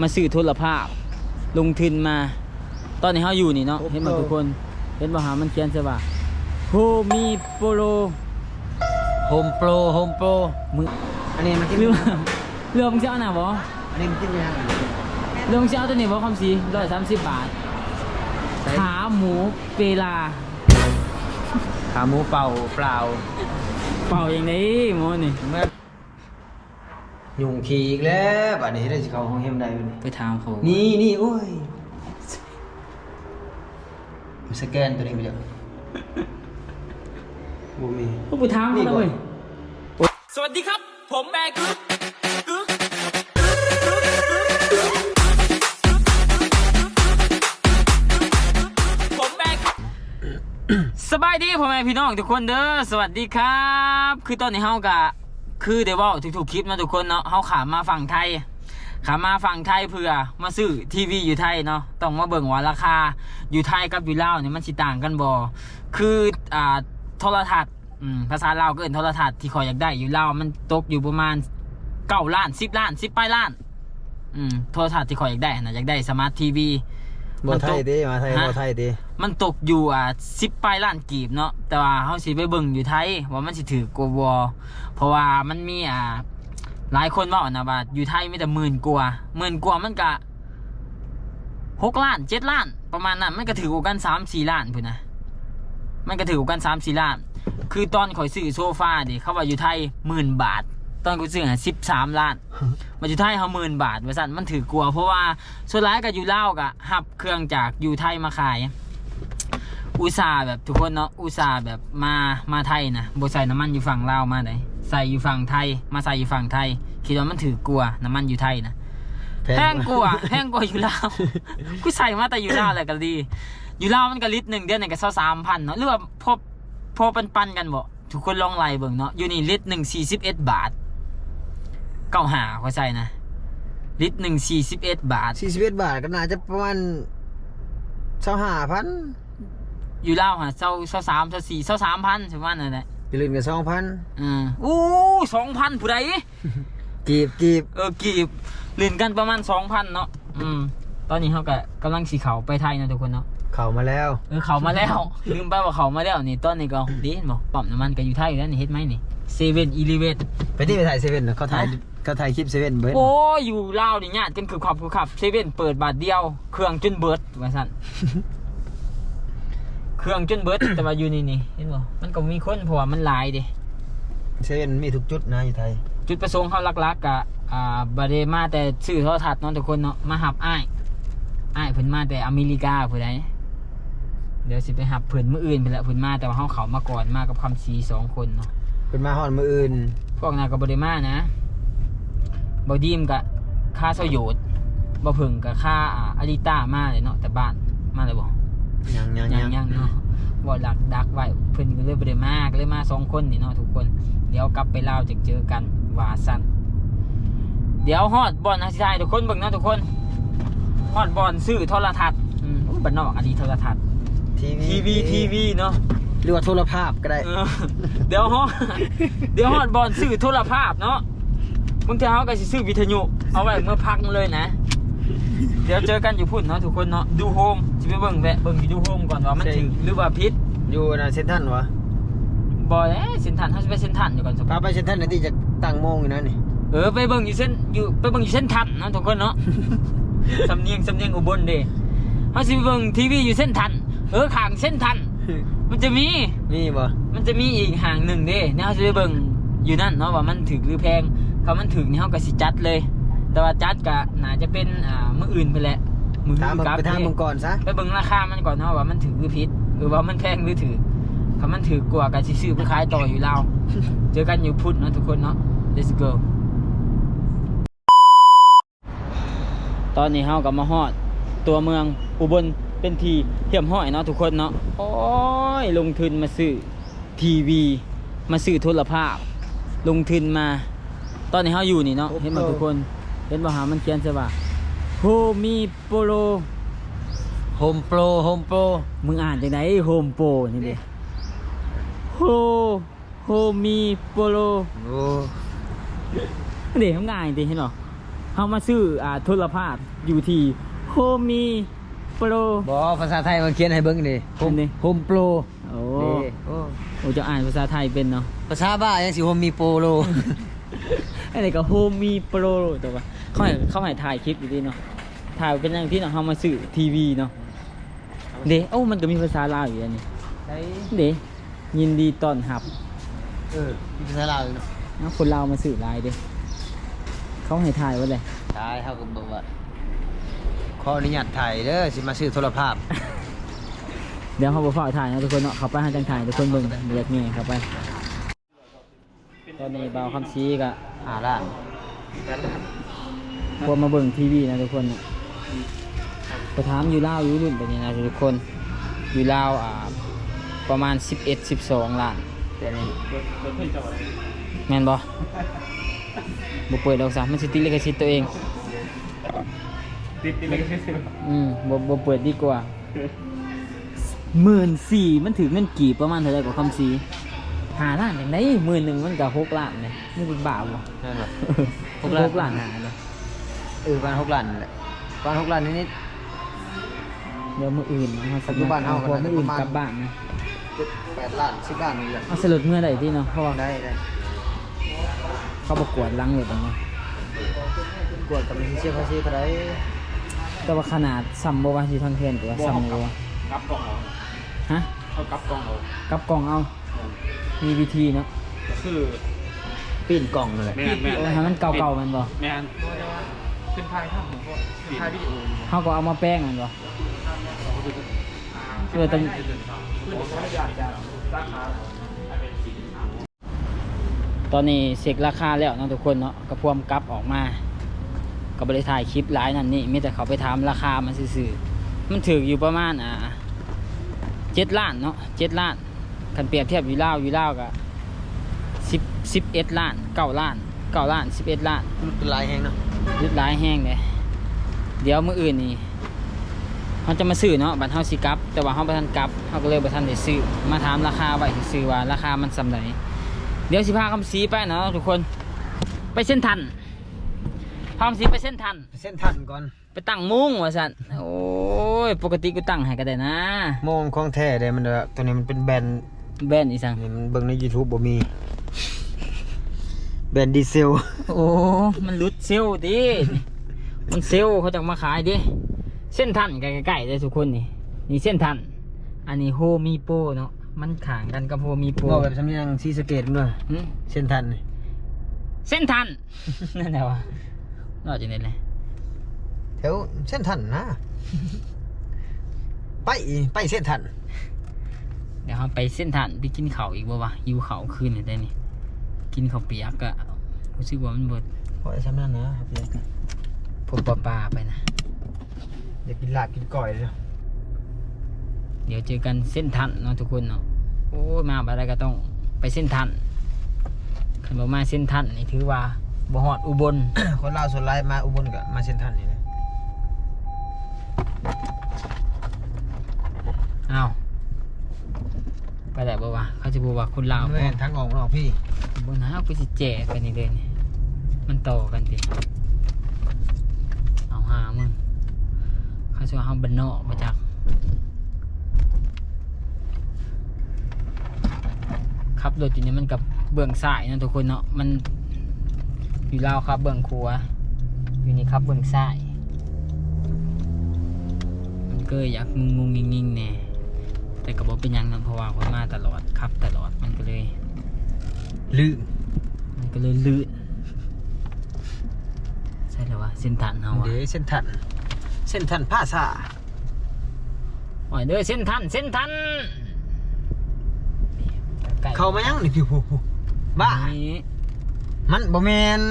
มาซื้อโทรภาพ ลงทุนมา ตอนนี้เขาอยู่นี่เนาะเห็นบ่ทุกคน เห็นบ่หามันเขียนใช่ป่ะโฮมีโปโลโฮมโปรโฮมโปรมึงอันนี้มันกินเรื่องเรื่องมึงจะเอาหน่ะบ่อันนี้มันกินยังเรื่องมึงจะเอาตัวนี้บ่คำสีร้อยสามสิบบาทขาหมูเปลาขาหมูเป่าเปล่า เป่าอย่างนี้หมอนี่เมื่อ ยุงขี่อีกแล้วบัดนี้ได้สิเข้าห้องเฮมได้อยู่นี่ไปถามเขานี่นี่โอ้ยสแกนตัวนี้ไปจ้ะบ่มี พวกไปถามเขานี่เลก่อนยสวัสดีครับ ผมแบกึ๊กกึ๊กผมแบกสบายดีพ่อแม่พี่น้องทุกคนเด้อ สวัสดีครับ คือตอนนี้เฮากะ คือเดี๋ยวว่าทุกๆคลิปนะทุกคนเนาะเฮาขามาฝั่งไทยขามาฝั่งไทยเพื่อมาซื้อทีวีอยู่ไทยเนาะต้องมาเบิ่งว่าราคาอยู่ไทยกับอยู่ลาวเนี่ยมันสิต่างกันบ่คืออ่าโทรทัศน์ภาษาลาวก็เอิ้นโทรทัศน์ที่ขอยอยากได้อยู่ลาวมันตกอยู่ประมาณเก้าล้านสิบล้านสิบปลายล้านอืมโทรทัศน์ที่ขอยอยากได้นะอยากได้สมาร์ททีวี บ่ไทยเด้มาไทยฮะบ่ไทยเด้มันตกอยู่อ่าสิบปลายล้านกีบเนาะแต่ว่าเขาสิไปเบิ่งอยู่ไทยว่ามันสิถือกว่าบ่เพราะว่ามันมีอ่าหลายคนว่านะว่าอยู่ไทยมีแต่หมื่นกว่าหมื่นกว่ามันก็หกล้านเจ็ดล้าน ประมาณนั้นมันก็ถือกว่ากันสามสี่ล้านพุ่นนะมันก็ถือกว่ากันสามสี่ล้าน คือตอนข่อยซื้อโซฟาดิเขาว่าอยู่ไทยหมื่นบาท ตอนกูซื้อสิบสามล้านมาอยู่ไทยเขาหมื่นบาทว่าสั่นมันถือกลัว เพราะว่าส่วนร้ายกับอยู่เล่าวกับหับเครื่องจากอยู่ไทยมาขาย อุตส่าห์แบบทุกคนเนาะอุตส่าห์แบบมามาไทยนะบใส่น้ำมันอยู่ฝั่งลาวมาไหนใส่อยู่ฝั่งไทย มาใส่อยู่ฝั่งไทยคิดว่ามันถือกลัวน้ำมันอยู่ไทยนะแพงกว่าแพงกว่าอยู่ลาวกูใส่มาแต่อยู่ลาวอะไรกันดี อยู่ลาวมันก็ลิตรหนึ่งเดือนหนึ่งก็เท่าสามพันเนาะหรือว่าพอพอปันปันๆกันบ่ทุกคนลองไล่เบิ่งเนาะอยู่นี่ลิตรหนึ่งสี่สิบเอ็ดบาทเก้าหาเขาใส่นะ ลิตรหนึ่งสี่สิบเอ็ดบาท41บาทก็น่าจะประมาณ25,000อยู่ลาวฮะเท่าเท่าสามเท่าสี่เท่าสามพันใช่ไหมนั่นแหละอย่าลืมกับ2,000อืมอู้สองพันผู้ใดกีบกีบเออกีบลินกันประมาณสองพันเนาะอืม ตอนนี้เขาก็กำลังสีเขาไปไทยนะทุกคนเนาะเข้ามาแล้วเออเขามาแล้ว ลืมไปว่าเขามาแล้วนี่ตอนนี้ก็ดีเห็นบอกปั๊มน้ำมันก็อยู่ไทยอยู่แล้วนี่เฮ็ดไหมนี่เซเว่นอีเลเวนไปที่ไปถ่ายเซเว่นนะเขาถ่าย ฮะเขาถ่ายคลิปเซเว่นเบิร์ดโอ้ยอยู่ลาวนี่ญาติกันคือขับคือขับเซเว่นเปิดบาทเดียว เครื่องจนเบิดว่าสั่นเครื่องจนเบิดแต่ว่าอยู่นี่นี่เห็นบ่มันก็มีคนเพราะว่ามันหลายเดิเซเว่นมีทุกจุดนะอยู่ไทย จุดประสงค์เขาหลักๆกะอ่าบริมาแต่สื่อโทรทัศน์เนาะทุกคนเนาะมาหับอ้ายอ้ายเพิ่นมาแต่อเมริกาผู้ใดเดี๋ยวสิไปหับเพิ่นมื้ออื่นไปละเพิ่นมาแต่ว่าเฮาเขามาก่อนมากับคำสีสองคนเนาะเป็นมาฮอนมืออื่น พวกนั้นก็บ่ได้มานะ บ่ดีมก็ค่าเสยโยดบ่เพิ่งก็ค่าอ่าอาริต้ามาเลยเนาะแต่บ้านมาเลยบ่ยังยังยัยังงยังเนาะบ่ดักดักไว้เพิ่นก็เลยบ่ได้มาก็เลยมาสองคนนี่เนาะทุกคน เดี๋ยวกลับไปลาวจะเจอกันว่าซั่นเดี๋ยวฮอดบอลนะสิได้ทุกคนเบิ่งนะทุกคนฮอดบอลซื้อโทรทัศน์อืมอุ้ยบ้านนอกอันนี้โทรทัศน์ทีวีทีวีทีวีเนาะหรือว่าโทรภาพก็ได้เออเดี๋ยวฮอดเดี๋ยวฮอดบอลซื้อโทรภาพเนาะ บางทีเขาก็สิซื้อวิทยุ เอาไว้เมื่อพักเลยนะ เดี๋ยวเจอกันอยู่พุ่นเนาะทุกคนเนาะดูโฮมสิไปเบิ่งแวะเบิ่งอยู่ดูโฮมก่อนว่ามันใช่ถึงหรือว่าพิษอยู่นะเซนทรันวะบอยเอ้ยเส้นทันเขาจะไปเส้นทันอยู่ก่อนสพาไปเซนทรันนะที่จะตั้งโมงอยู่นะนี่เออไปเบิ่งอยู่เส้นอยู่ไปเบิ่งอยู่เส้นทันเนาะทุกคนเนาะสำเนียงสำเนียงอุบลเด้เขาสิไปเบิ่งทีวีอยู่เส้นทัน เออข้างเส้นทัน มันจะมีมีบ่มันจะมีอีกห่างหนึ่งเด้เนี่ยเขาจะไปเบิ่งอยู่นั่นเนาะว่ามันถึกหรือแพง เขามันถึกนี่เขาก็สิจัดเลย แต่ว่าจัดก็น่าจะเป็นอ่ามื้ออื่นไปแหละมื้อถามมึงกลับไปถามมึงก่อนซะไปเบิ่งราคามันก่อนเนาะว่ามันถึกหรือผิดหรือว่ามันแพงหรือถือถ้ามันถือกว่าก็สิซื้อไปขายต่ออยู่ลาวเจอกันอยู่พุทธเนาะทุกคนเนาะ let's go ตอนนี้เฮากับมาฮอด ตัวเมืองอุบลเป็นทีเทียมห้อยเนาะทุกคนเนาะโอ้ยลงทุนมาซื้อทีวี มาซื้อโทรภาพ ลงทุนมา ตอนนี้เฮาอยู่นี่เนาะเห็นบ่ทุกคน เห็นบ่หามันเขียนใช่ป่ะโฮมีโปโลโฮมโปรโฮมโปรมึงอ่านจากไหนโฮมโปรนี่ดิโฮโฮมีโปโลโอ้เดี๋ยวมึงอ่านดิเห็นบ่เฮามาซื้ออ่าโทรภาพอยู่ที่โฮมีโปรบ่ภาษาไทยมันเขียนให้เบิ่งดิโฮมอันนี้โฮมโปรโอ้นี่โอ้โอ้จะอ่านภาษาไทยเป็นเนาะภาษาบ้ายังสิโฮมมีโปโล อันนี้ก็โฮมีโปรแต่ว่าเขาให้เขาให้ถ่ายคลิปอยู่ดีเนาะถ่ายเป็นอย่างที่เนาะเฮามาซื้อทีวีเนาะเด้โอ้มันก็มีภาษาลาวอยู่อันนี้ได้เด้ยินดีต้อนรับเออมีภาษาลาวอยู่เนาะนะคนลาวมาซื้อหลายเด้เขาให้ถ่ายไว้เลยใช่เฮาก็บอกว่าขออนุญาตถ่ายเด้อสิมาซื้อโทรภาพ เดี๋ยวเขาบอกฝากถ่ายนะทุกคนเนาะเขาไปให้จังถ่ายทุกคนเบิ่งเดือดเงี้ยเข้าไป ตอนนี้บ่าวคำซีก็หาล้านพวกมาเบิ่งทีวีนะทุกคนเนาะไปถามอยู่ลาวอยู่รุ่นแบบนี้นะทุกคนอยู่ลาวอ่าประมาณ 11 12ล้านแต่นี่แม่นบ่บ่เปิดดอกซะมันสิติดลิขสิทธิ์ตัวเองติดติดเลยก็ใช่อืมบ่บ่เปิดดีกว่าหมื่นสี่มันถือเงินกี่ประมาณเท่าไหร่กว่าคำซี หาล้านอย่างไรหมื่นหนึ่งมันก็หกล้านเลยนี่เป็นบาปบ่นั่นแหละหกล้านหาเลยเออประมาณ6ล้านนั่นแหละประมาณ6ล้านนิดเดี๋ยวมืออื่นนะปัจจุบันเฮาก็พวกน่าจะมืออื่นประมาณกลับบ้านนะๆ8ล้าน10ล้านนี่แหละเอาสรุปเมื่อไหร่ที่เนาะเพราะว่าได้ได้เขาประกวดล้างเลยตรงนี้กวดกับมีเสียภาษีเท่าไหร่แต่ว่าขนาดซัมโบว่าที่ทางเทียนตัวซัมโบว่ากับกล่องเอาฮะเขากับกล่องเอากับกล่องเอา มีวิธีเนาะก็คือปีนกล่องนั่นแหละแมนแมนโอ้ยให้มันเก่าๆมันบ่แมนเป็นไทยท่าผมก็เป็นไทยวิดีโอเขาก็เอามาแป้งมันบ่เพื่อต้องอยากจะสาขาตอนนี้เสกราคาแล้วเนาะทุกคนเนาะกระพวมกลับออกมาก็บริถ่ายคลิปหลายนั่นนี่มีแต่เขาไปถามราคามันซื่อๆมันถืออยู่ประมาณอ่าเจ็ดล้านเนาะเจ็ดล้าน คันเปรียบเทียบอยู่ลาวอยู่ลาวก็สิบสิบเอ็ดล้านเก้าล้านเก้าล้านสิบเอ็ดล้านมันเป็นลายแห้งเนาะยึดหลายแห้งเลยเดี๋ยวมื้ออื่นนี่เขาจะมาซื้อเนาะบัตรเฮาสิกลับแต่ว่าเฮาบ่ทันกลับเฮาก็เลยบ่ทันได้ซื้อมาถามราคาไว้ซื่อๆว่าราคามันสำใดเดี๋ยวสิพาคำสีไปเนาะทุกคนไปเส้นทันพาคำสีไปเส้นทันเส้นทันก่อนไปตั้งมุ้งว่าซั่นโอ้ยปกติกูตั้งให้ก็ได้นะโมงของแท้เด้มันเด้อตัวนี้มันเป็นแบรนด์ แบนอีสังนี่มันเบิ่งใน YouTube บ่มี แบรนด์ดีเซล โอ้ มันหลุดเซลล์ดิมันเซลล์เขาจะมาขายดิเส้นทันใกล้ๆเลยทุกคนนี่นี่เส้นทัน อันนี้โฮมีโปเนาะมันขางกันกับโฮมีโปบอกแบบสำเนียงซีสะเกตด้วยหึเส้นทันนี่เส้นทัน นั่นแหละวะนอกจากนี้เลยแถวเส้นทันนะ ไป ไปเส้นทัน เดี๋ยวเราไปเส้นทันไปกินข้าวอีกบ่วะหิวข้าวคืนนี่ได้นี่กินข้าวเปียกก็รู้สึกว่ามันเบิดโอ้ยสำนั้นนะครับอยากผมปลาปลาไปนะอยากกินลาบกินก้อยเลยเดี๋ยวเจอกันเส้นทันเนาะทุกคนเนาะโอ้ยมาอะไรก็ต้องไปเส้นทันคันบอกมาเส้นทันนี่ถือว่าบ่ฮอดอุบลคนลาวส่วนหลายมาอุบลก็มาเส้นทันนี่แหละ อ้าว ไปไหนบ่วะเขาจะบอกว่าคนลาวแม่นทางออกมันออกพี่บนหากูสิแจกกันนี่เลยนี่มันต่อกันติเอาหามึงเขาจะว่าเฮาบ้านนอกมาจากขับรถอยู่นี่มันกับเบื้องซ้ายนะทุกคนเนาะมันอยู่ลาวครับเบื้องขวาอยู่นี่ครับเบื้องซ้ายมันก็อยากงุงงุงงิงงิงแน่ แต่ก็บอกเป็นหยังนะเพราะว่าคนมาตลอดขับตลอดมันก็เลยลืมมันก็เลยลื่นใช่แล้ววะเส้นทางเฮาอะเดี๋ยวเส้นทันเส้นทันภาษาโอ้ยเด้อเส้นทันเส้นทันนี่ใกล้ๆเข้ามายังนี่พี่ผู้บ้านี่มันบ่แม่น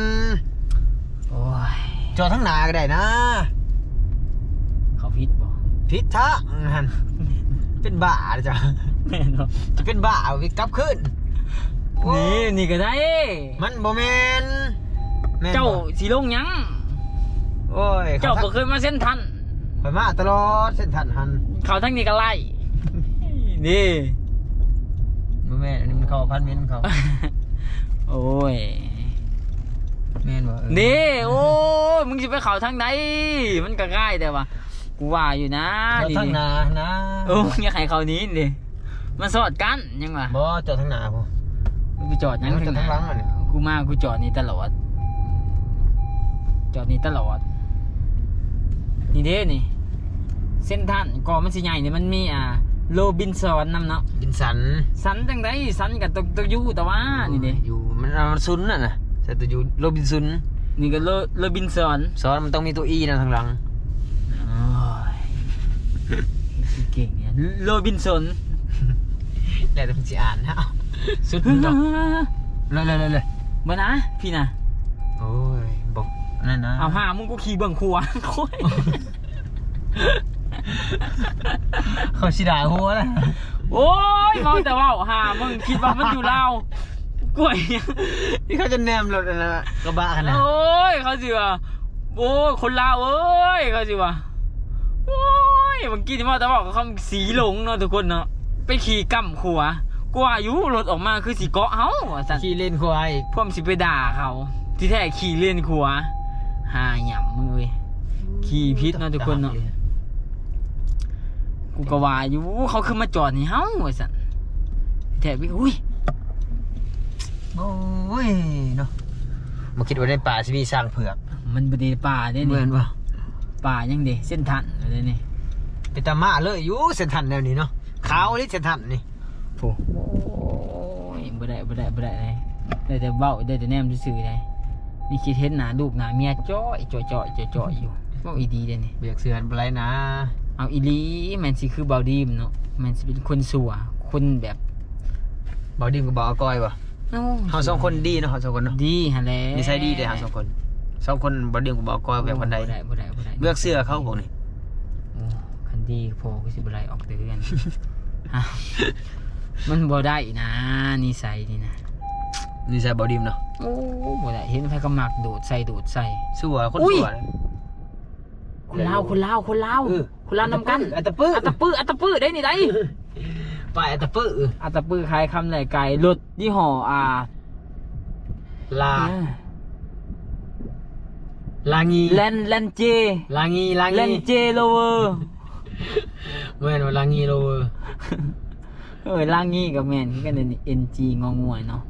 โอ้ยจอดทั้งหน้าก็ได้นะ เขาพิษบ่ผิดทางหั่น เป็นบ้าจ้ะแม่นบ่จะเป็นบ้าเอาไปกลับขึ้นโอ้นี่นี่ก็ได้ มันบ่แม่นแม่นบ่เจ้าสีลงหยัง โอ้ยเจ้าเขาบ่เคยมาเส้นทันข่อยมาตลอดเส้นทันหันเขาทั้งนี้ก็ไล่นี่บ่แม่นอันนี้มันเข้าอพาร์ตเมนต์เขาโอ้ยแม่นบ่เออนี่โอ้ยมึงจะไปเขาทางไหนมันก็ง่ายแต่ว่า กูว่าอยู่นะเอานี่ทางหนานะเออมึงอยากให้เขานี้ดิมันสอดกันยังวะบ่จอดทางหนาพ่อกูจอดยังมันจอดทางหลังอะเนี่ย กูมากูจอดนี่ตลอด จอดนี่ตลอด นี่เด้นี่ เส้นท่านก่อนมันสิใหญ่เนี่ยมันมีอ่าโรบินสันนำเนาะบินสันสันจังไดสันกับตกตกอยู่แต่ว่านี่เด้อยู่มันเอามันซุนน่ะนะแต่ตัวอยู่โรบินซุนนี่ก็โรโรบินสันซ้อนมันต้องมีตัวอีนะทางหลังโอ้ย เก่งเนี่ยโรบินสันแล้วแต่มันสิอ่านฮะสุดดอกเลยเลยเลยเลยบ่นะพี่นะโอ้ยบอกนั่นนะเอาหามึงกูขี่เบิ่งครัวโอ้ยเขาสิด่าหัวนะโอ้ยเมาแต่ว่าหามึงคิดว่ามันอยู่ลาวกล้วยนี่เขาจะแนมรถอันนะกระบะขนาดโอ้ยเขาสิว่าโอ้ยคนลาวเอ้ยเขาสิว่าโอ้ยเมื่อกี้ที่มาแต่ว่าเขาสีหลงเนาะทุกคนเนาะไปขี่กั่มขัวกว่าอายุรถออกมาคือสีเกาะเฮาว่าซั่นขี่เล่นควายพวกมนสิไปด่าเขาที่แท้ขี่เล่นขัวหาหย่ำมึงเว้ยขี่พิษเนาะทุกคนเนาะกูก็ว่าอยู่เขาคือมาจอดนี่เฮาว่าซั่นที่แท้พี่อุ้ยโอ้ยเนาะมาคิดว่าในป่าจะมีสร้างเผือก มันบ่ได้ป่าเด้เหมืนี่อนป่ะป่ายังเด้เส้นทันอะไรนี่ เป็นตามาเลยอยู่เส้นทันแนวนี้เนาะขาวนี่เส้นทันนี่โอ้ยบ่ได้บ่ได้บ่ได้เลยได้แต่เบ้าได้แต่แนมซื่อๆได้นี่คิดเห็นหน้าลูกหน้าเมียจ้อยจ้อยจ้อยจ้อยจ้อยอยู่เว้าอีดีเด้นี่เบียกเสือนอะไรนะ เอาอีหลีแม่นสิคือเบาดีมเนาะแม่นสิเป็นคนสัวคนแบบบอดิมกับบอากอยป่ะโอ้เขาสองคนดีเนาะเขาสองคนเนาะดีหั่นแหละนิสัยดีเลยเขาสองคนสองคนบอดิมกับบอากอยแบบคนใดบ่ได้บ่ได้บ่ได้เลือกเสื้อเขาพวกนี้โอ้คัน ดีพอกูสิบ่ไล่ออกเตือนฮะมันบ่ได้นะนิสัยนี่นะนิสัยบอดิมเนาะโอ้บ่ได้เห็นไผก็มักโดดใส่โดดใส่สัวคนอุ้ยสัวคนลาวคนลาวคนลาวเออคนลาวนำกันอัตตะปื้ออัตตะปื้ออัตตะปื้อได้นี่ได้ไปอัตตะปื้ออัตตะปื้อคล้ายคำไหนไก่รถยี่ห้ออ่าลา ลางีแลนแลนเจ ลางีลาแลงีนเจโลเวอร์ เมื่อนว่าลางีโลเวอร์เออลางีกับแมนคือกันเดี๋ยวนี้ NG งองวยเนาะ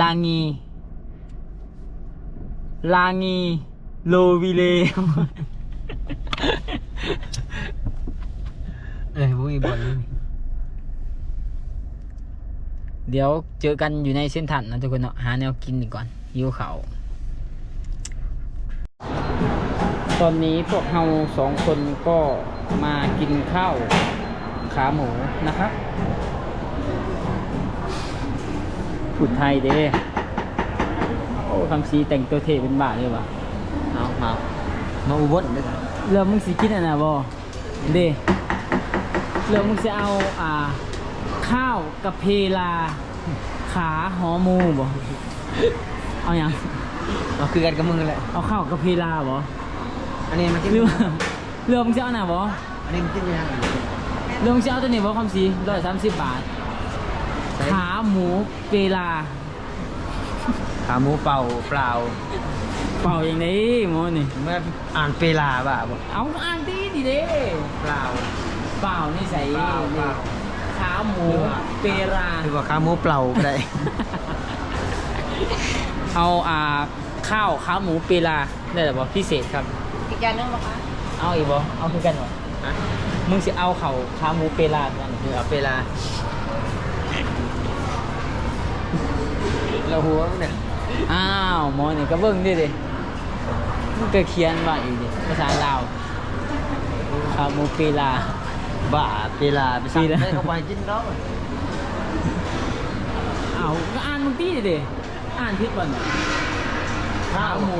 ลางีลางีโลวิเลเอ้ยบุ้ยบอลนี่เดี๋ยวเจอกันอยู่ในเส้นทันนะทุกคนเนาะหาแนวกินดีก่อนหิวเขาวตอนนี้พวกเราสองคนก็ มากินข้าวขาหมูนะครับผุดไทยเด้โอ้คำซีแต่งตัวเท่เป็นบ้าเลยว่ะเอามามาอุบลด้วยกันเรื่องมึงสิกินอันน่ะบ่เด้เรื่องมึงจะเอาอ่า ข้าวกับเพลา ขาหอหมูบ่เอาอย่างเอาคือกันกับมึงแหละเอาข้าวกับเพลาบ่อันนี้มันกินหรือว่า เรื่องมึงจะเอาหน่ะบ่อันนี้มันกินยังเรื่องมึงจะเอาตัวนี้บ่คำสีร้อยสามสิบบาท ขาหมูเปลา ขาหมูเป่าเปล่า เป่าอย่างนี้หมอนี่ เมื่ออ่านเปลาบ่าบ่เอาอ่านดีดีเด้เปล่า เปล่านี่ใส่เปล่าเปล่า ขาหมูเปลาคือว่าขาหมูเปล่าก็ได้ เอาอ่าข้าวขาหมูเปลาได้หรือเปล่าพิเศษครับ อีกอย่างหนึงปะคะ เอาอีกบ่เอาคือกันบ่ฮะมึงสิเอาเขาขาหมูเปลากันคือเอาเปลาเราหัวมันเนี่ยอ้าวหมอนี่ก็เบิ่งดิดิมันก็เขียนว่าอีกดิภาษาลาวขาหมูเปลา บ้าเปลาไปสั่งเปลาได้เข้าไปกินเนาะเอาก็อ่านมึงตีดิดิอ่านผิดบ่เนี่ยข้าวหมู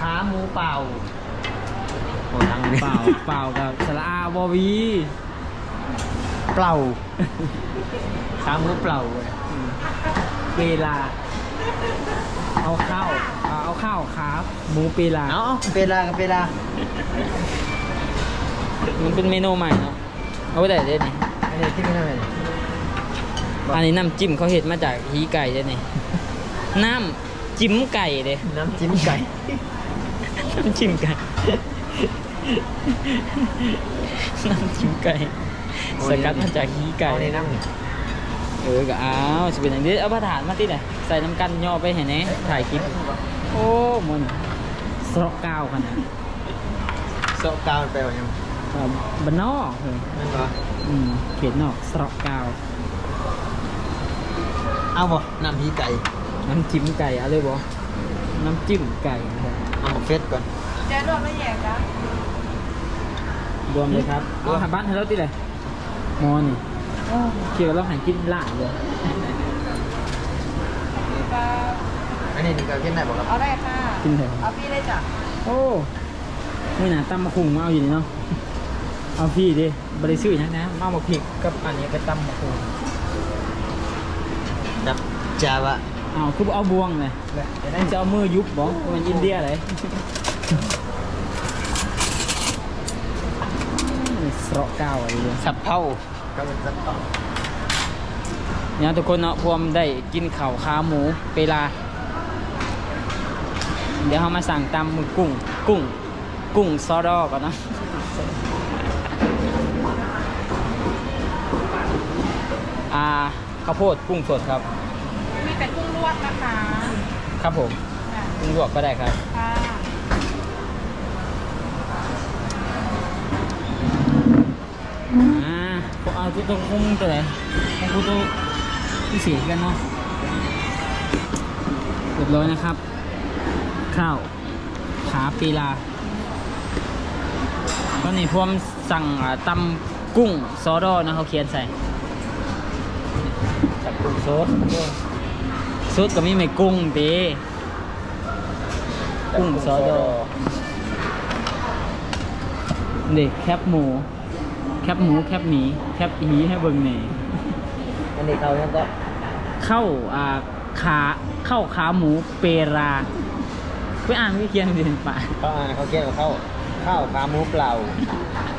ขาหมูเปล่า โอ้ทั้งนี้เปล่าเปล่ากับสระอาบอวีเปล่าขาหมูเปล่าเปลา เอาข้าวเอาเอาข้าวขาหมูเปลา เอาเปลากับเปลา มันเป็นเมนูใหม่เนาะเอาไว้ได้เด้นี่อันนี้ที่ไม่ได้เลยอันนี้น้ำจิ้มเขาเห็ดมาจากฮีไก่เด้นี่น้ำจิ้มจิ้มไก่เด้น้ำจิ้มไก่ น้ำจิ้มไก่ น้ำจิ้มไก่สกัดมาจากขี้ไก่เอาในน้ำนี่เออก็เอาสิเป็นอย่างนี้เอาผ้าฐานมาติเนี่ยใส่น้ำกันย่อไปเห็นไหมถ่ายคลิป โอ้มันสระก้าวขนาดโซะกาวมันแปลว่าหยังอ่าบ้านนอกเออนั่นเหรออืมเขียนนอกสระก้าว เอาบ่น้ำพีไก่น้ำจิ้มไก่เอาเลยบ่น้ำจิ้มไก่นะครับเอาหมกเฟสก่อน เจ๊รวมไม่แยกจ้ะรวมเลยครับเอาหาบ้านให้เราติเลยมอนี่เกี่ยวกับเราหันกินล่างเลยปลาอันนี้นี่ก็กินได้บ่ครับเอาได้ค่ะกินเถอะเอาพี่เลยจ้ะโอ้นี่นะตำมะคุงมาเอาอยู่นี่เนาะเอาพี่ดิบริสุทธิ์นะนะมามาพริกกับอันนี้ไปตำมะคุงดับจาวะเอาคือบ่เอาบวงเลยจะได้จะเอามือยุบบ่มันอินเดียเลย สระก้าวอะไรเลยสับเผาก็เป็นสับเผาเนี่ยทุกคนเนาะพวมได้กินข้าวขาหมูเปลา เดี๋ยวเรามาสั่งตำมือกุ้ง กุ้ง กุ้งซอดอก่อนเนาะอ่าข้าวโพดกุ้งสดครับ มีแต่กุ้งลวกนะคะ ครับผมค่ะกุ้งลวกก็ได้ครับ ค่ะ อ่าพวกเอาตัวตัวกุ้งตัวไหนของกูตัวพิเศษกันเนาะเรียบร้อยนะครับ ข้าวขาปีลาตอนนี้พวมสั่งอ่าตำกุ้งซอดอนะเขาเขียนใส่จับกุ้งสดซุดก็มีไม่กุ้งตีกุ้งซอดอเด็กแคบหมู แคบหมูแคบหมีแคบหีให้เบิ่งหน่อยอันนี้เขาเนี่ยก็เข้าอ่าขาเข้าขาหมูเปราไปอ่านวิเคียนเรียนป่าเขาอ่านเขาเขียนว่าข้าวข้าวขาหมูเปล่า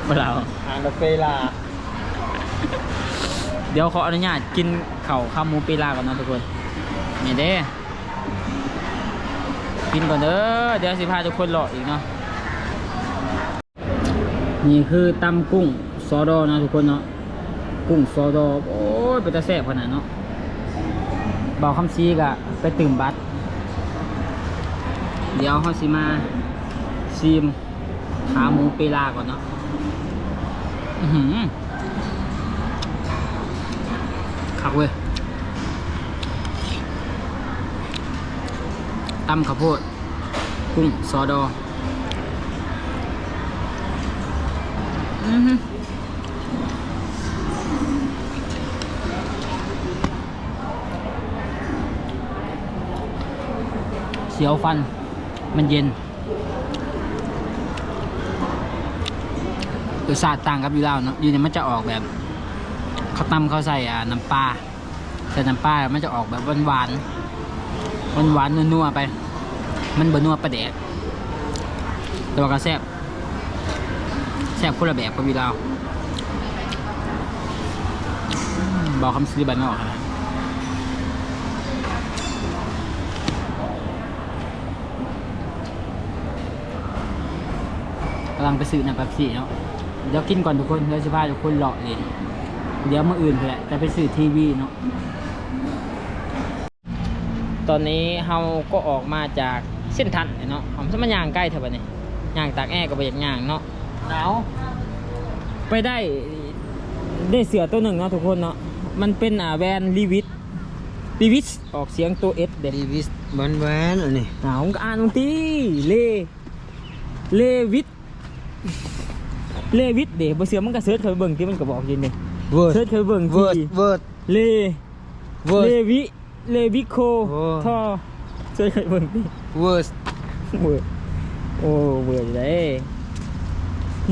เปล่าอ่านว่าเปลา เดี๋ยวขออนุญาตกินเข่าขาหมูเปราก่อนนะทุกคนนี่เด้กินก่อนเด้อเดี๋ยวสิพาทุกคนรออีกเนาะนี่คือตำกุ้ง ซอดอนะทุกคนเนาะกุ้งซอดอโอ้ยเป็นตาแซ่บขนาดเนาะเบาคำซีกะไปตื่มบัตรเดี๋ยวเขาสิมาซีมขาหมูเปลาก่อนเนาะอือหือขักเว้ยตำข้าวโพด กุ้ง ซอดอ อือหื สียวฟัน มันเย็นรสชาติต่างกับอยู่แล้วเนาะอยู่เนี่ยมันจะออกแบบเขาตำเขาใส่อ่าน้ำปลาใส่น้ำปลามันจะออกแบบหวานหวานหวานหวานนัวๆไป มันบนัวประแดกแต่ว่าก็แซ่บแซ่บคนละแบบกับอยู่แล้วบอกคำซื้อใบไม่ออกครัำลังไปซื้อน้ำแป๊บซี่เนาะเดี๋ยวกินก่อนทุกคนเดี๋ยวจะพาทุกคนเลาะเลยเดี๋ยวมื่ออื่นเพื่อจะไปซื้อทีวีเนาะตอนนี้เราก็ออกมาจากเส้นทันเนาะผมจะมาย่างใกล้เถอะบัดนี้ย่างตากแอร์ก็ไปอย่างย่างเนาะหนาวไปได้ได้เสือตัวหนึ่งเนาะทุกคนเนาะมันเป็นอ่าแวนลีวิสลีวิสออกเสียงตัวเอสเด็ดดีวิสแวนแวนอันนี้หนาวผมก็อ่านตรงที่เลเลวิส เลวิสเด็บ่เสือมันก็เสิร์ชเคยเบิ่งที่มันก็บอกอยินเด้เวิร์ดเสิร์ชเคยเบิ่งเวิร์ดที่เวิร์ดเลเวิร์เลดวิเลวิโคโอ้ท่อเสิร์ชเคยเบิ่งที่เวิร์ดเบื่อโอ้เบื่ออยู่เลย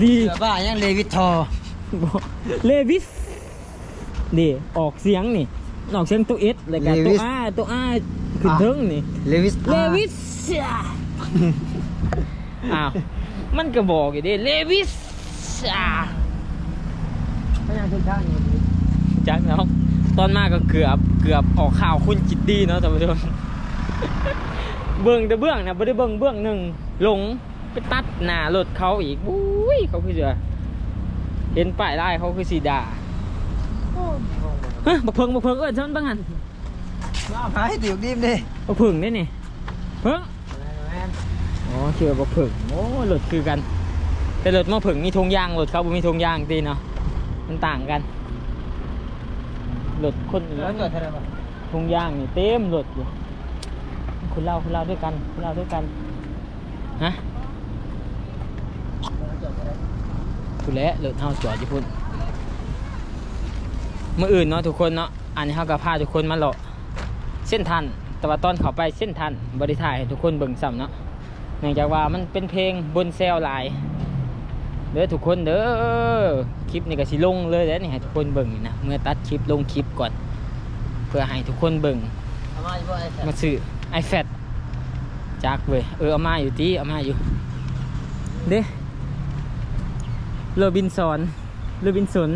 ลีเสือบ้ายังเลวิททอร์บอกเลวิสนี่ออกเสียงนี่ออกเสียงตัวเอสเลยกันตัวอาตัวอาขึ้นเทิงนี่เลวิสเลวิส อ้าวมันก็บอกอยู่ดิเลวิสอะพยายามทุกท่านจักเนาะตอนมาก็เกือบเกือบออกข่าวคุณจิตดีเนาะท่านผู้ชมเบิ่งแต่เบื้องนะบ่ได้เบิ่งเบื้องหนึ่งหลงไปตัดหน้ารถเขาอีกบุ้ยเขาคือจะเห็นป้ายไล่เขาคือสีด่าเฮ้ยบักเพิงบักเพิงเอิ้นฉันบ้างหันเอาไปให้ติ๋วดิมดิบักเพิงได้นี่เพิง อ๋อเชื่อบักเพิงโอ้รถคือกัน แต่รถมาเพิงมีธงยางรถเขาบ่มีธงยางตีเนาะมันต่างกันรถคนอื่นแล้วจอดเท่าไหร่บ่ธงยางนี่เต็มรถอยู่คุณเล่าคุณเล่าด้วยกันคุณเล่าด้วยกันฮะคุณแหละรถเฮาจอดอยู่พุ่นเมื่ออื่นเนาะทุกคนเนาะอันนี้เฮาก็พาทุกคนมาเลาะเส้นทันแต่ว่าตอนเขาไปเส้นทันบริถ่ายให้ทุกคนเบิ่งซ้ำเนาะ เนื่องจากว่ามันเป็นเพลงบนแซวหลายเด้อทุกคนเด้อคลิปนี้ก็สิลงเลยแล้วนี่ให้ทุกคนเบิ่งนี่นะเมื่อตัดคลิปลงคลิปก่อน เพื่อให้ทุกคนเบิ่งเอามาอีกบ่ไอ้สัตว์มาซื้อ iPad จากเว้ยเออเอามาอยู่ที่เอามาอยู่เด้โรบินสันโรบินสัน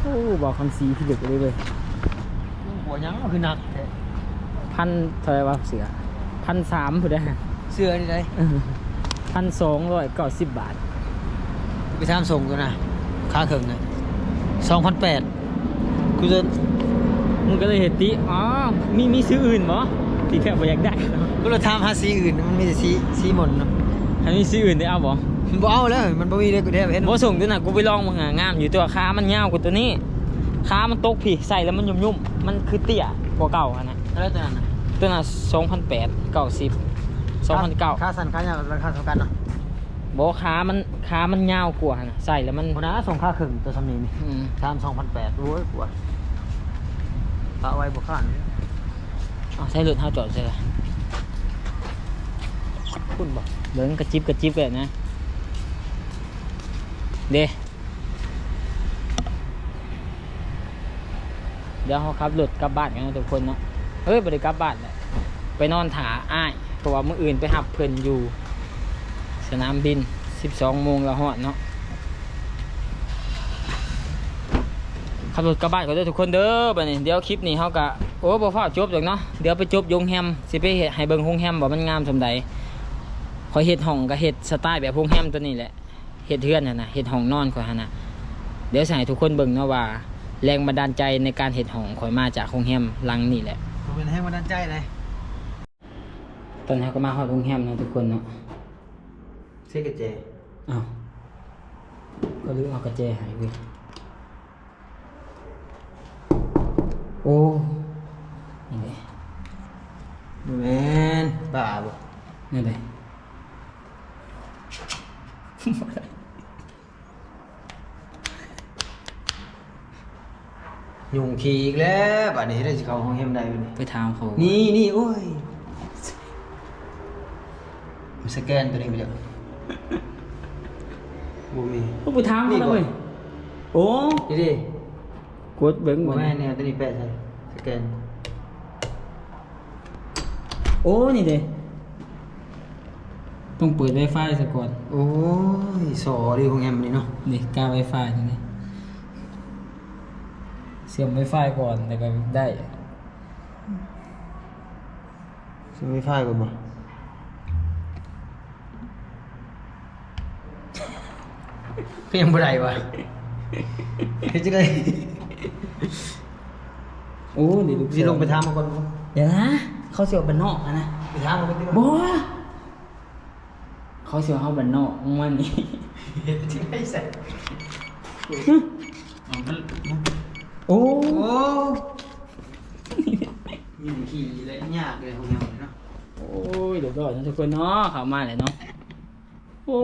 โอ้บอกคำสีพี่ดึกเลยเว้ยหัวยังคือหนักแท้ พันเท่าไหรวะเสือพันสามผู้ได้เสื้อนี่ได้พันสองร้อยเก้าสิบบาท ไปทำส่งกันนะค่าเครื่องนะ2,800กูจะมึงก็เลยเห็นติอ๋อ มีมีซื้ออื่นบ่ที่แค่บ่อยากได้เนาะกูเลยทำหาสีอื่น มันมีแต่สีสีหม่นเนาะถ้ามีซื้ออื่นได้เอาบ่มันบ่เอาแล้ว มันบ่มีเลยกูแทบเห็นบ่ส่งตัวน่ะกูไปลองมึงหางามอยู่ตัวขามันยาวกว่าตัวนี้ขามันตกพี่ใส่แล้วมันยุ่มๆมันคือเตี้ยกว่าเก่าอะนะ แล้วตัวนั้นน่ะตัวน่ะ2008 90 2009ค่าสั้นค่ายาวราคาเท่ากันเนาะบ่ขามันขามันยาวกว่านะใส่แล้วมันบ่นะส่งค่าเครื่องตัวสำนีนี่อืมทำ2,800โอ้ยปวดปะไว้บ่ข้านเลยเอาใส่รถเฮาจอดใส่ละคุณบ่เดินกระจิบกระจิบเลยนะเด้เดี๋ยวเขาขับรถกลับบ้านกันนะทุกคนเนาะ เฮ้ยบริกลับบ้านแหละไปนอนถาอ้ายเพราะว่ามื้ออื่นไปหับเพิ่นอยู่ สนามบิน 12โมงล้วฮอดเนาะขับรถกลับบ้านก็เด้ทุกคนเด้อบัดนี้เดี๋ยวคลิปนี้เฮาก็โอ้บ่ฟ้าวจบดอกเนาะเดี๋ยวไปจบยงแฮมสิไปเฮ็ดให้เบิ่งโรงแฮมว่ามันงามสำใดขอยเฮ็ดห้องก็เฮ็ดสไตล์แบบโรงแรมตัวนี้แหละเฮ็ดเฮือนน่ะนะเฮ็ดห้องนอนข่อยหั่นน่ะเดี๋ยวสิให้ทุกคนเบิ่งเนาะว่า แรงบันดาลใจในการเฮ็ดห้องข่อยมาจากโรงแรมหลังนี้แหละ เป็นให้มันดันใจเลยตอนนี้ก็มาฮอดโรงแรมเนาะทุกคนเนาะเซ็กเจอ้าว ก็ลืมเอากระแจให้เว้ยโอ้นี่แหละแมนบ้าบ่นี่แหละ ยุงขี่อีกแล้วบัดนี้ได้สิเข้าห้องเฮมได้บ่นี่ไปถามเขานี่นี่โอ้ยมันสแกนตัวนี้ไปแล้วบ่มีโอ้ไปถามเขาแล้วเว้ยโอ้นี่ดิกดเบิ่งบ่บ่แม่แม่นเนี่ยตัวนี้แปะใส่สแกนโอ้นี่เด้ต้องเปิด Wi-Fi ซะก่อนโอ้ยสอดิห้องเฮมนี่เนาะนี่กา Wi-Fi นี่นี่ เสียบ Wi-Fi ก่อนแล้วก็ได้สิมีไฟก่อนบ่ก็ยังบ่ได้วะเฮ็ดจังได๋โอ้เดี๋ยวลูกสิลงไปถามมาก่อนบ่เดี๋ยวนะเขาเสียบบ้านนอกอะนะไปถามมาก่อนดิบ่เขาเสียบเฮาบ้านนอกมันนี่เฮ็ดจังได๋ใส่ โอ้โอ้ยงขี่และยากเลยของเฮาเนาะโอ้ยเดี๋ยวก่อนนะทุกคนเนาะเข้ามาเลยเนาะโอ้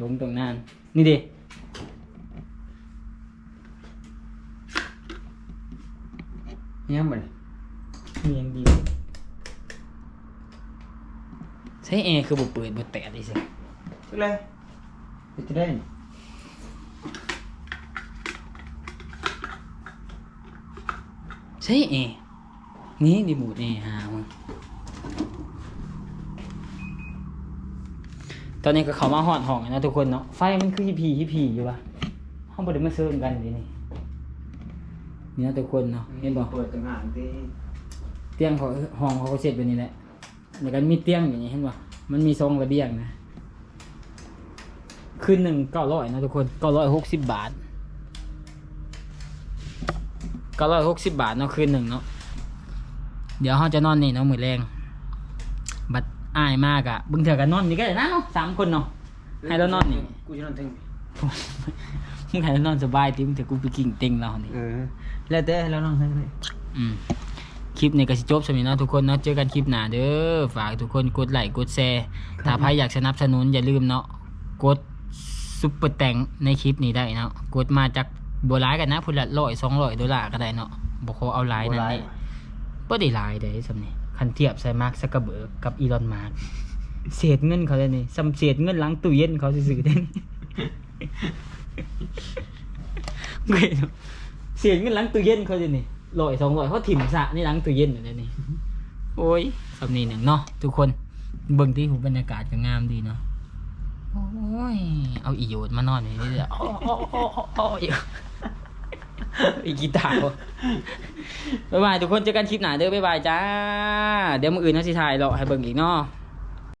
ลงตรงนั้นนี่ดิยังบ่ได้มีอย่างเดียวใช้แอร์คือบ่เปิดบ่แตะดิสิจังได๋เฮ็ดจังได๋ ใช้แอร์นี่รีโมทแอร์หามึงตอนนี้ก็เขามาหอดห้องนะทุกคนเนาะไฟมันคือฮีพีฮีพีอยู่ปะห้องบไดมาเซิร์กันดินี่นี่นะทุกคนเนาะเห็นบ่เปิดต่างหากที่เตียงเขาห้องเขาก็เสร็จแบบนี้แหละแล้วก็มีเตียงอย่างนี้เห็นปะมันมีทรงระเบียงนะคืนหนึ่งเก้าร้อยนะทุกคนเก้าร้อยหกสิบบาท เก้าร้อยหกสิบบาทเนาะคืนหนึ่งเนาะเดี๋ยวเขาจะนอนนี่เนาะมือแรงบัดอายมากอะบึงเถอะกันนอนนี่ก็ได้นะเนาะสามคนเนาะให้เรานอนนี่กูจะนอนถึงมึงให้เรานอนสบายติมึงเถอะกูไปกิ่งเต็งเรานี่เออแล้วแต่เรานอนถึงเลยอืมคลิปนี้ก็สิจบสำหรับเนาะทุกคนเนาะเจอกันคลิปหน้าเด้อฝากทุกคนกดไลค์กดแชร์ถ้าใครอยากสนับสนุนอย่าลืมเนาะกดซุปเปอร์แตงในคลิปนี้ได้เนาะกดมาจาก โบราณกันนะพุ่นละร้อยสองร้อยดอลลาร์ก็ได้เนาะบอกเขาเอาไลน์นั่นนี่บ่ได้ไลน์ได้สำนี่คันเทียบใส่มาร์คซักกระเบิร์กกับอีลอนมาร์กเศษเงินเขาเลยนี่ซ้ำเศษเงินหล้างตู้เย็นเขาซื้อๆได้นี่เว้ยเนาะเศษเงินหล้างตู้เย็นเขาเลยนี่ร้อยสองร้อยเขาถิ่มสระนี่หล้างตู้เย็นอยู่เลยนี่โอ้ยสำนีหนึ่งเนาะทุกคนเบิ่งที่หูบรรยากาศก็งามดีเนาะโอ้ย เอาอีโยดมานอนอย่างนี้เลยโอีกีตาวบ๊ายบายทุกคนเจอกันคลิปหน้าเด้อบ๊ายบายจ้า เดี๋ยวมืออื่นเขาสิถ่ายเราให้เบิ่งอีกเนาะ